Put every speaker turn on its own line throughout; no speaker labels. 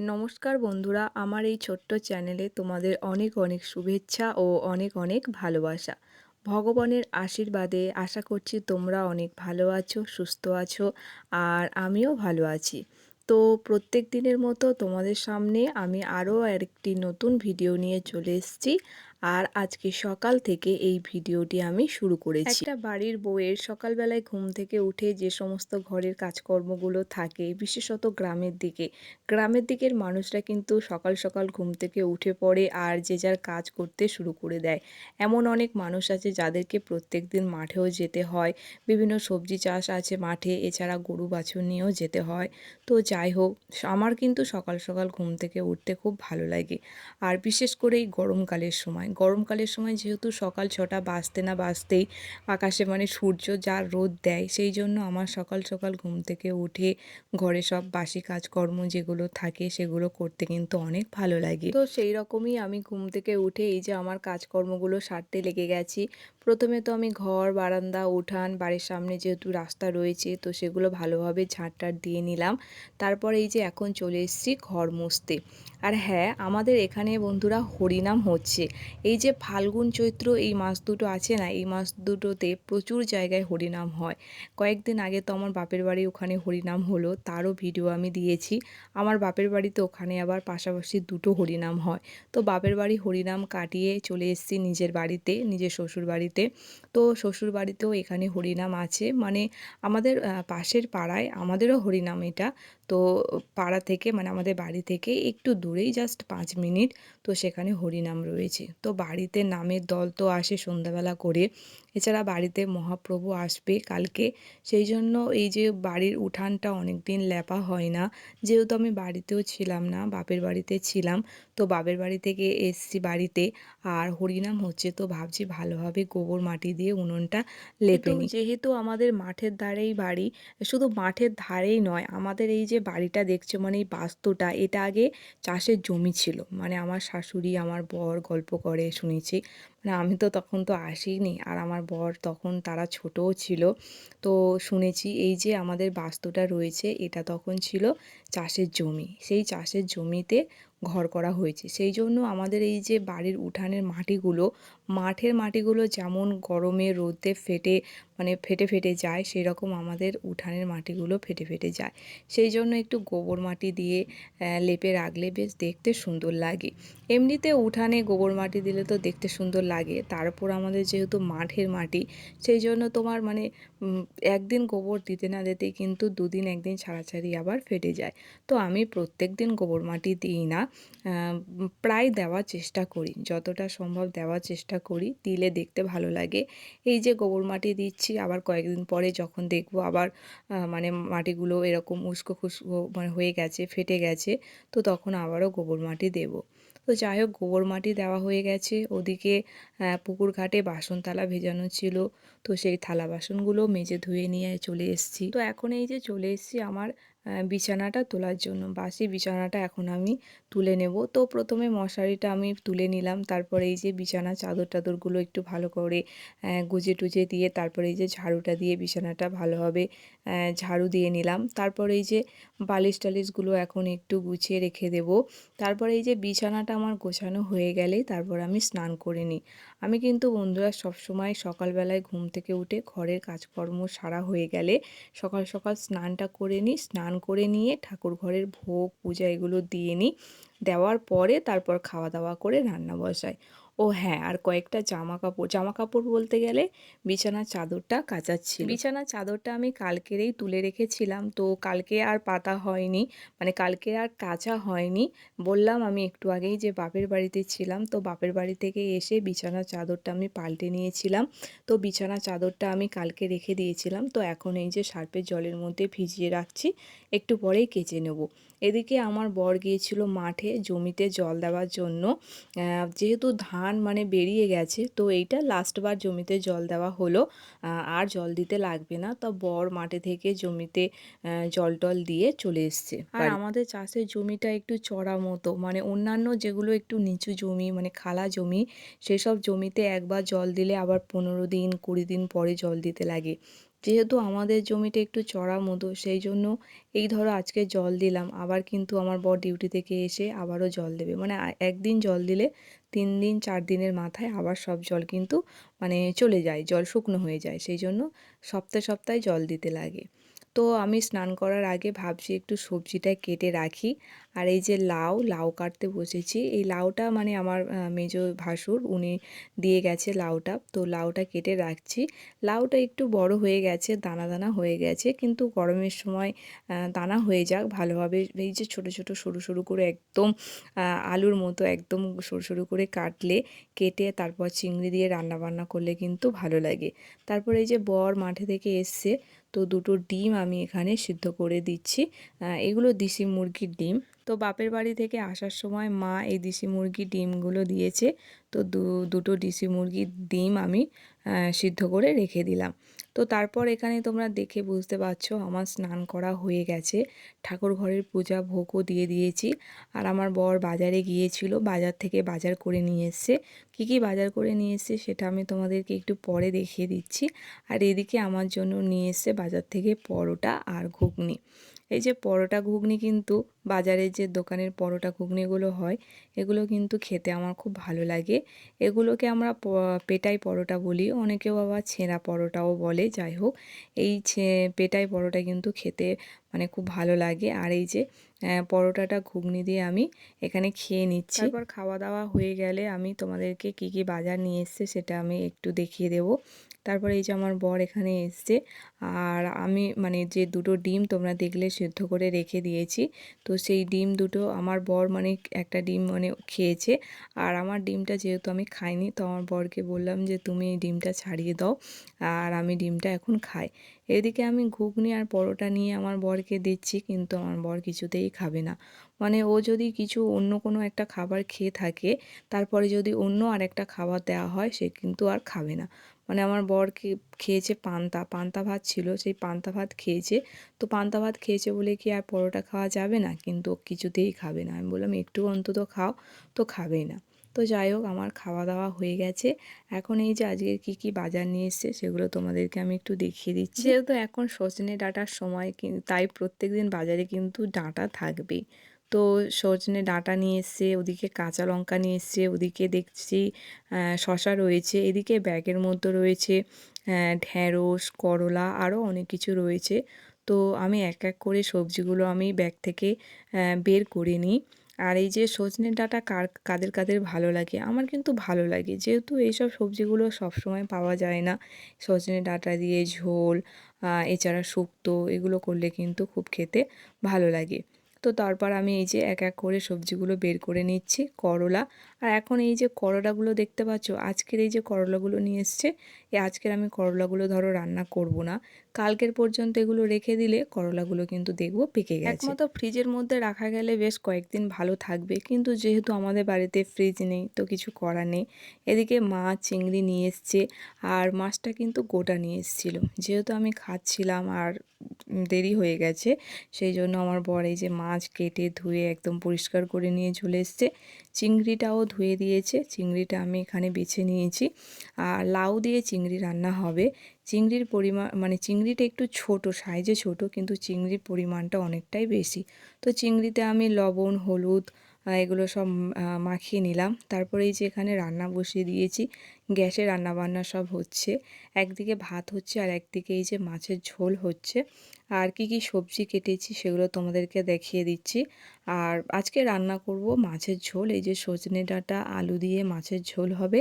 নমস্কার বন্ধুরা, আমার এই ছোট্ট চ্যানেলে তোমাদের অনেক অনেক শুভেচ্ছা ও অনেক অনেক ভালোবাসা। ভগবানের আশীর্বাদে আশা করছি তোমরা অনেক ভালো আছো, সুস্থ আছো আর আমিও ভালো আছি। তো প্রত্যেক দিনের মতো তোমাদের সামনে আমি আরও একটি নতুন ভিডিও নিয়ে চলে এসেছি। আর আজকে সকাল থেকে এই ভিডিওটি আমি শুরু করেছি। একটা বাড়ির বউয়ের সকালবেলায় ঘুম থেকে উঠে যে সমস্ত ঘরের কাজকর্মগুলো থাকে, বিশেষত গ্রামের দিকে, গ্রামের দিকের মানুষরা কিন্তু সকাল সকাল ঘুম থেকে উঠে পড়ে আর যে যার কাজ করতে শুরু করে দেয়। এমন অনেক মানুষ আছে যাদেরকে প্রত্যেক দিন মাঠেও যেতে হয়, বিভিন্ন সবজি চাষ আছে মাঠে, এছাড়া গরু বাছুর নিয়েও যেতে হয়। তো যাই হোক, আমার কিন্তু সকাল সকাল ঘুম থেকে উঠতে খুব ভালো লাগে। আর বিশেষ করে এই গরমকালের সময় গরমকালের সময় যেহেতু সকাল ছটা বাজতে না বাজতেই আকাশে মানে সূর্য যা রোদ দেয়, সেই জন্য আমার সকাল সকাল ঘুম থেকে উঠে ঘরে সব বাসি কাজকর্ম যেগুলো থাকে সেগুলো করতে কিন্তু অনেক ভালো লাগে। তো সেই রকমই আমি ঘুম থেকে উঠে এই যে আমার কাজকর্মগুলো সারতে লেগে গেছি। প্রথমে তো আমি ঘর, বারান্দা, উঠান, বাড়ির সামনে যেহেতু রাস্তা রয়েছে, তো সেগুলো ভালোভাবে ঝাঁটটার দিয়ে নিলাম। তারপর এই যে এখন চলে এসেছি ঘর মুছতে। আর হ্যাঁ আমাদের এখানে বন্ধুরা হরিনাম হচ্ছে। এই যে ফাল্গুন চৈত্র, এই মাস দুটো আছে না, এই মাস দুটোতে প্রচুর জায়গায় হরিনাম হয়। কয়েকদিন আগে তো আমার বাপের বাড়ি ওখানে হরিনাম হলো, তারও ভিডিও আমি দিয়েছি। আমার বাপের বাড়িতে ওখানে আবার পাশাপাশি দুটো হরিনাম হয়। তো বাপের বাড়ি হরিনাম কাটিয়ে চলে এসেছি নিজের বাড়িতে, নিজের শ্বশুর বাড়িতে তো শ্বশুর বাড়িতেও এখানে হরিনাম আছে। মানে আমাদের পাশের পাড়ায় আমাদেরও হরিনাম এটা। তো পাড়া থেকে মানে আমাদের বাড়ি থেকে একটু দূরেই জাস্ট পাঁচ মিনিট তো সেখানে হরিনাম রয়েছে। তো বাড়িতে নামের দল তো আসে সন্ধ্যাবেলা করে। এছাড়া বাড়িতে মহাপ্রভু আসবে কালকে। সেই জন্য এই যে বাড়ির উঠানটা অনেক দিন লেপা হয় না। যেহেতু আমি বাড়িতেও ছিলাম না, বাপের বাড়িতে ছিলাম। তো বাপের বাড়ি থেকে এসছি বাড়িতে। আর হরিনাম হচ্ছে তো ভাবছি ভালোভাবে গোবর মাটি দিয়ে উনুনটা লেপে নিই যেহেতু আমাদের মাঠের ধারেই বাড়ি শুধু মাঠের ধারেই নয় আমাদের এই যে বাড়িটা দেখছ মানে এই বাস্তুটা এটা আগে চাষের জমি ছিল। মানে আমার শাশুড়ি আমার বর গল্প করে শুনেছি। মানে আমি তো তখন তো আসিনি আর আমার বর তখন তারা ছোটও ছিল। তো শুনেছি এই যে আমাদের বাস্তুটা রয়েছে এটা তখন ছিল চাষের জমি। সেই চাষের জমিতে ঘর করা হয়েছে। সেই জন্য আমাদের এই যে বাড়ির উঠানের মাটিগুলো, মাঠের মাটিগুলো যেমন গরমে রোদে ফেটে মানে ফেটে ফেটে যায় সেই রকম আমাদের উঠানের মাটিগুলো ফেটে ফেটে যায়। সেই জন্য একটু গোবর মাটি দিয়ে লেপে রাখলে বেশ দেখতে সুন্দর লাগে। এমনিতে উঠানে গোবর মাটি দিলে তো দেখতে সুন্দর লাগে। তারপর আমাদের যেহেতু মাঠের মাটি, সেই জন্য তোমার মানে একদিন গোবর দিতে না দিতেই কিন্তু দুদিন একদিন ছাড়াছাড়ি আবার ফেটে যায়। তো আমি প্রত্যেক দিন গোবর মাটি দিই না। প্রায় দেওয়ার চেষ্টা করি। যতটা সম্ভব দেওয়ার চেষ্টা করি। দিলে দেখতে ভালো লাগে। এই যে গোবর মাটি দিচ্ছি, আবার কয়েকদিন পরে যখন দেখব আবার মানে মাটিগুলো এরকম উস্কো খুস্কো মানে হয়ে গেছে, ফেটে গেছে, তো তখন আবারও গোবর মাটি দেবো। তো যাই হোক, গোবর মাটি দেওয়া হয়ে গেছে। ওদিকে পুকুর ঘাটে বাসন থালা ভেজানো ছিল। তো সেই থালা বাসনগুলো মেজে ধুয়ে নিয়ে চলে এসেছি। তো এখন এই যে চলে এসেছি আমার বিছানাটা তোলার জন্য। বাসি বিছানাটা এখন আমি তুলে নেব। তো প্রথমে মশারিটা আমি তুলে নিলাম। তারপরে এই যে বিছানা চাদর টাদরগুলো একটু ভালো করে গুজে টুজে দিয়ে তারপরে এই যে ঝাড়ুটা দিয়ে বিছানাটা ভালোভাবে ঝাড়ু দিয়ে নিলাম। তারপরে এই যে বালিশ টালিশগুলো এখন একটু গুছিয়ে রেখে দেব। তারপরে এই যে বিছানাটা আমার গোছানো হয়ে গেলে তারপর আমি স্নান করে নিই। আমি কিন্তু বন্ধুরা সবসময় সকালবেলায় ঘুম থেকে উঠে ঘরের কাজকর্ম সারা হয়ে গেলে সকাল সকাল স্নানটা করে নিই, স্নান করে নিয়ে ঠাকুর ঘরের ভোগ, পূজা এগুলো দিয়ে নিই। দেওয়ার পরে তারপর খাওয়া দাওয়া করে রান্না বসাই। ও হ্যাঁ আর কয়েকটা জামা কাপড় জামা কাপড় বলতে গেলে বিছানার চাদরটা কাচাচ্ছি বিছানার চাদরটা আমি কালকেরেই তুলে রেখেছিলাম, তো কালকে আর পাতা হয়নি মানে কালকে আর কাচা হয়নি। বললাম আমি একটু আগেই যে বাপের বাড়িতে ছিলাম, তো বাপের বাড়ি থেকে এসে বিছানার চাদরটা আমি পাল্টে নিয়েছিলাম। তো বিছানা চাদরটা আমি কালকে রেখে দিয়েছিলাম, তো এখন এই যে সার্পের জলের মধ্যে ভিজিয়ে রাখছি একটু পরেই কেচে নেব। এদিকে আমার বর গিয়েছিল মাঠে জমিতে জল দেওয়ার জন্য। যেহেতু ধান মানে বেরিয়ে গেছে তো এইটা লাস্টবার জমিতে জল দেওয়া হলো। আর জল দিতে লাগবে না। তো বর মাঠে থেকে জমিতে জল টল দিয়ে চলে এসছে আর আমাদের চাষের জমিটা একটু চড়া মতো মানে অন্যান্য যেগুলো একটু নিচু জমি মানে খালা জমি সেসব জমিতে একবার জল দিলে আবার পনেরো দিন কুড়ি দিন পরে জল দিতে লাগে। যেহেতু আমাদের জমিটা একটু চড়া মতো সেই জন্য এই ধরো আজকে জল দিলাম, আবার কিন্তু আমার বর ডিউটি থেকে এসে আবারও জল দেবে। মানে একদিন জল দিলে তিন দিন, চার দিনের মাথায় আবার সব জল কিন্তু মানে চলে যায়, জল শুকনো হয়ে যায়। সেই জন্য সপ্তাহে সপ্তাহে জল দিতে লাগে। তো আমি স্নান করার আগে ভাবছি একটু সবজিটা কেটে রাখি। আর এই যে লাউ লাউ কাটতে বসেছি। এই লাউটা মানে আমার মেজ ভাসুর উনি দিয়ে গেছে লাউটা। তো লাউটা কেটে রাখছি। লাউটা একটু বড় হয়ে গেছে, দানা দানা হয়ে গেছে। কিন্তু গরমের সময় দানা হয়ে যাক ভালোভাবে। এই যে ছোট ছোট, সরু সরু করে একদম আলুর মতো একদম সরু সরু করে কাটলে, কেটে তারপর চিংড়ি দিয়ে রান্না বান্না করলে কিন্তু ভালো লাগে। তারপর এই যে বর মাঠে থেকে এসছে তো দুটো ডিম আমি এখানে সিদ্ধ করে দিচ্ছি। এগুলো দেশি মুরগির ডিম। তো বাপের বাড়ি থেকে আসার সময় মা এই দেশি মুরগির ডিমগুলো দিয়েছে। তো দুটো দেশি মুরগির ডিম আমি সিদ্ধ করে রেখে দিলাম। তো তারপর এখানে তোমরা দেখে বুঝতে পারছ আমার স্নান করা হয়ে গেছে। ঠাকুর ঘরের পূজা ভোগও দিয়ে দিয়েছি। আর আমার বর বাজারে গিয়েছিল, বাজার থেকে বাজার করে নিয়ে এসছে। কী কী বাজার করে নিয়ে এসছে সেটা আমি তোমাদেরকে একটু পরে দেখিয়ে দিচ্ছি। আর এদিকে আমার জন্য নিয়ে এসছে বাজার থেকে পরোটা আর ঘুগনি। এই যে পরোটা ঘুগনি কিন্তু বাজারে যে দোকানের পরোটা ঘুগনিগুলো হয়, এগুলো কিন্তু খেতে আমার খুব ভালো লাগে। এগুলোকে আমরা পেটাই পরোটা বলি। অনেকেও আবার ছেঁড়া পরোটাও বলে, যাই হোক। এই পেটাই পরোটা কিন্তু খেতে মানে খুব ভালো লাগে। আর এই যে পরোটাটা ঘুগনি দিয়ে আমি এখানে খেয়ে নিচ্ছি। তারপর খাওয়া দাওয়া হয়ে গেলে আমি তোমাদেরকে কি কি বাজার নিয়ে এসছে সেটা আমি একটু দেখিয়ে দেবো। তারপরে এই যে আমার বর এখানে এসছে। আর আমি মানে যে দুটো ডিম তোমরা দেখলে সেদ্ধ করে রেখে দিয়েছি। তো সেই ডিম দুটো আমার বর মানে একটা ডিম মানে খেয়েছে। আর আমার ডিমটা যেহেতু আমি খাইনি, তো আমার বরকে বললাম যে, তুমি এই ডিমটা ছাড়িয়ে দাও, আর আমি ডিমটা এখন খাই। এদিকে আমি ঘুগনি আর পরোটা নিয়ে আমার বরকে দিচ্ছি, কিন্তু আমার বর কিছুতেই খাবে না। মানে ও যদি কিছু অন্য কোনো একটা খাবার খেয়ে থাকে, তারপরে যদি অন্য আর একটা খাবার দেওয়া হয়, সে কিন্তু আর খাবে না। মানে আমার বর খেয়েছে পান্তা পান্তা ভাত ছিল, সেই পান্তা ভাত খেয়েছে। তো পান্তা ভাত খেয়েছে বলে কি আর পরোটা খাওয়া যাবে না? কিন্তু কিছুতেই খাবে না। আমি বললাম, একটু অন্তত খাও। তো খাবেই না। তো যাই হোক, আমার খাওয়া দাওয়া হয়ে গেছে। এখন এই যে আজকের কী কী বাজার নিয়ে এসছে সেগুলো তোমাদেরকে আমি একটু দেখিয়ে দিচ্ছি। যেহেতু এখন সজনে ডাঁটার সময় তাই প্রত্যেক দিন বাজারে কিন্তু ডাঁটা থাকবেই। তো সজনে ডাঁটা নিয়ে এসছে, ওদিকে কাঁচা লঙ্কা নিয়ে এসছে, ওদিকে দেখছি শশা রয়েছে, এদিকে ব্যাগের মধ্যে রয়েছে ঢ্যাঁড়স করলা আরও অনেক কিছু রয়েছে। তো আমি এক এক করে সবজিগুলো আমি ব্যাগ থেকে বের করে নিই। আর এই যে সজনে ডাঁটা কার, কাদের কাদের ভালো লাগে? আমার কিন্তু ভালো লাগে। যেহেতু এইসব সবজিগুলো সবসময় পাওয়া যায় না, সজনে ডাঁটা দিয়ে ঝোল এছাড়া শুক্তো, এগুলো করলে কিন্তু খুব খেতে ভালো লাগে। তো তারপর আমি এই যে এক এক করে সবজিগুলো বের করে নিচ্ছি, করলা। আর এখন এই যে করলাগুলো দেখতে পাচ্ছ, আজকের এই যে করলাগুলো নিয়ে এসছে এই আজকের আমি করলাগুলো ধরো রান্না করব না। কালকের পর্যন্ত এগুলো রেখে দিলে করলাগুলো কিন্তু দেখব পেকে গেছে। একমাত্র ফ্রিজের মধ্যে রাখা গেলে বেশ কয়েকদিন ভালো থাকবে। কিন্তু যেহেতু আমাদের বাড়িতে ফ্রিজ নেই, তো কিছু করা নেই। এদিকে মাছ চিংড়ি নিয়ে এসছে আর মাছটা কিন্তু গোটা নিয়ে এসেছিল। যেহেতু আমি খাচ্ছিলাম আর দেরি হয়ে গেছে, সেই জন্য আমার বর এই যে মাছ কেটে ধুয়ে একদম পরিষ্কার করে নিয়ে চলে এসছে। চিংড়িটাও ধুয়ে দিয়েছে, চিংড়িটা আমি এখানে বেছে নিয়েছি। আর লাউ দিয়ে চিংড়ি রান্না হবে। চিংড়ির পরিমাণ মানে চিংড়িটা একটু ছোট সাইজে ছোট, কিন্তু চিংড়ির পরিমাণটা অনেকটাই বেশি। তো চিংড়িতে আমি লবণ, হলুদ এগুলো সব মাখিয়ে নিলাম। তারপরে এই যে এখানে রান্না বসিয়ে দিয়েছি, গ্যাসে রান্না বান্না সব হচ্ছে। একদিকে ভাত হচ্ছে আর একদিকে এই যে মাছের ঝোল হচ্ছে। আর কি কি সবজি কেটেছি সেগুলো তোমাদেরকে দেখিয়ে দিচ্ছি। আর আজকে রান্না করব মাছের ঝোল, এই যে সজনে ডাঁটা, আলু দিয়ে মাছের ঝোল হবে,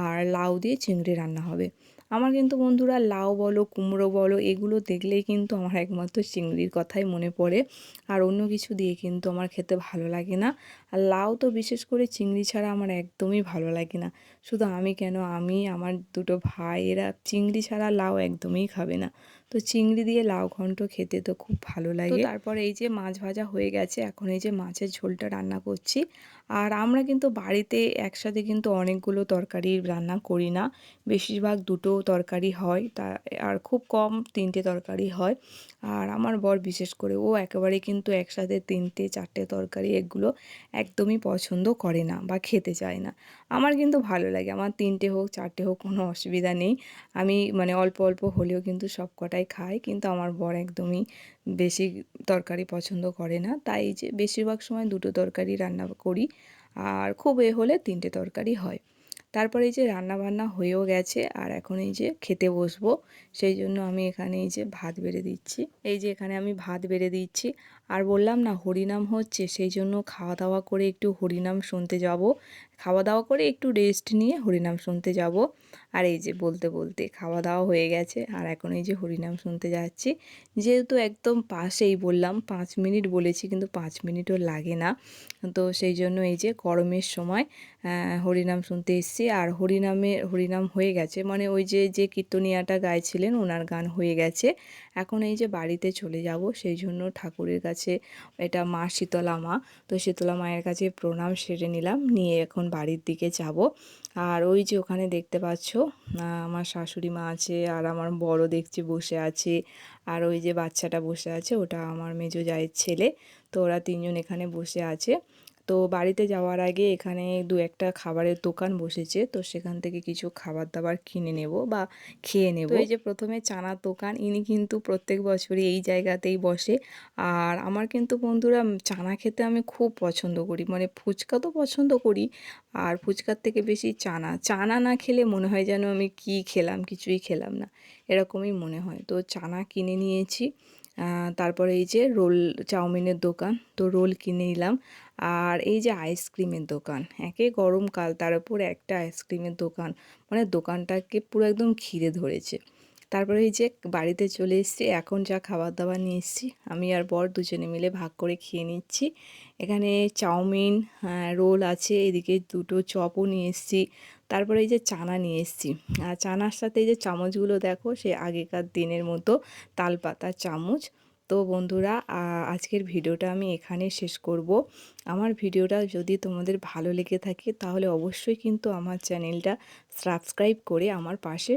আর লাউ দিয়ে চিংড়ি রান্না হবে। আমার কিন্তু বন্ধুরা লাউ বলো, কুমড়ো বলো, এগুলো দেখলেই কিন্তু আমার একমাত্র চিংড়ির কথাই মনে পড়ে। আর অন্য কিছু দিয়ে কিন্তু আমার খেতে ভালো লাগে না। আর লাউ তো বিশেষ করে চিংড়ি ছাড়া আমার একদমই ভালো লাগে না। শুধু আমি কেন, আমি, আমার দুটো ভাই, এরা চিংড়ি ছাড়া লাউ একদমই খাবে না। তো চিংড়ি দিয়ে লাউ ঘন্ট খেতে তো খুব ভালো লাগে। তারপর এই যে মাছ ভাজা হয়ে গেছে এখন এই যে মাছের ঝোলটা রান্না করছি। আর আমরা কিন্তু বাড়িতে একসাথে কিন্তু অনেকগুলো তরকারি রান্না করি না। বেশিরভাগ দুটো তরকারি হয় তা আর খুব কম তিনটে তরকারি হয়। আর আমার বর বিশেষ করে ও একেবারে কিন্তু একসাথে তিনটে চারটে তরকারি এগুলো একদমই পছন্দ করে না বা খেতে চায় না। আমার কিন্তু ভালো লাগে আমার তিনটে হোক চারটে হোক কোনো অসুবিধা নেই। আমি মানে অল্প অল্প হলেও কিন্তু সব কটাই খাই কিন্তু আমার বর একদমই বেশি তরকারি পছন্দ করে না। তাই যে বেশিরভাগ সময় দুটো তরকারি রান্না করি আর খুব এ হলে তিনটে তরকারি হয়। তারপরে এই যে রান্না বান্না হয়েও গেছে আর এখন এই যে খেতে বসবো, সেই জন্য আমি এখানে এই যে ভাত বেড়ে দিচ্ছি। এই যে এখানে আমি ভাত বেড়ে দিচ্ছি। আর বললাম, না, হরিনাম হচ্ছে সেই জন্য খাওয়া দাওয়া করে একটু হরিনাম শুনতে যাব। খাওয়া দাওয়া করে একটু রেস্ট নিয়ে হরিনাম শুনতে যাব। আর এই যে বলতে বলতে খাওয়া দাওয়া হয়ে গেছে। আর এখন এই যে হরিনাম শুনতে যাচ্ছি, যেহেতু একদম পাশেই বললাম, পাঁচ মিনিট বলেছি, কিন্তু পাঁচ মিনিটও লাগে না। তো সেই জন্য এই যে গরমের সময় হরিনাম শুনতে এসছি। আর হরিনামে, হরিনাম হয়ে গেছে। মানে ওই যে যে কীর্তনিয়াটা গাইছিলেন, ওনার গান হয়ে গেছে। এখন এই যে বাড়িতে চলে যাব সেই জন্য ঠাকুরের কাছে এটা মা শীতলা মা। তো শীতলা মায়ের কাছে প্রণাম সেরে নিলাম, নিয়ে এখন বাড়ির দিকে যাব। আর ওই যে ওখানে দেখতে পাচ্ছ আমার শাশুড়ি মা আছে, আর আমার বড় দেখছি বসে আছে, আর ওই যে বাচ্চাটা বসে আছে, ওটা আমার মেজো জায়ের ছেলে। তো ওরা তিনজন এখানে বসে আছে। তো বাড়িতে যাওয়ার আগে এখানে দু একটা খাবারের দোকান বসেছে, তো সেখান থেকে কিছু খাবার দাবার কিনে নেব বা খেয়ে নেব। এই যে প্রথমে চানার দোকান, ইনি কিন্তু প্রত্যেক বছরই এই জায়গাতেই বসে। আর আমার কিন্তু বন্ধুরা চানা খেতে আমি খুব পছন্দ করি মানে ফুচকা তো পছন্দ করি, আর ফুচকার থেকে বেশি চানা। চানা না খেলে মনে হয় যেন আমি কি খেলাম, কিছুই খেলাম না, এরকমই মনে হয়। তো চানা কিনে নিয়েছি তারপরে এই যে রোল চাউমিনের দোকান, তো রোল কিনে নিলাম। আর এই যে আইসক্রিমের দোকান, একে গরমকাল তার উপর একটা আইসক্রিমের দোকান মানে দোকানটাকে পুরো একদম ঘিরে ধরেছে। তারপরে এই যে বাড়িতে চলে এসেছি, এখন যা খাবার দাবার নিয়ে এসেছি, আমি আর বর দুজনে মিলে ভাগ করে খেয়ে নিচ্ছি। এখানে চাউমিন রোল আছে, এদিকে দুটো চপও নিয়ে এসেছি। তারপরে এই যে চানা নিয়ে এসেছি। আর চানার সাথে এই যে চামচগুলো দেখো, সে আগেকার দিনের মতো তালপাতা চামচ তো বন্ধুরা আজকের ভিডিওটা আমি এখানে শেষ করব। আমার ভিডিওটা যদি তোমাদের ভালো লেগে থাকে, তাহলে অবশ্যই কিন্তু আমার চ্যানেলটা সাবস্ক্রাইব করে আমার পাশে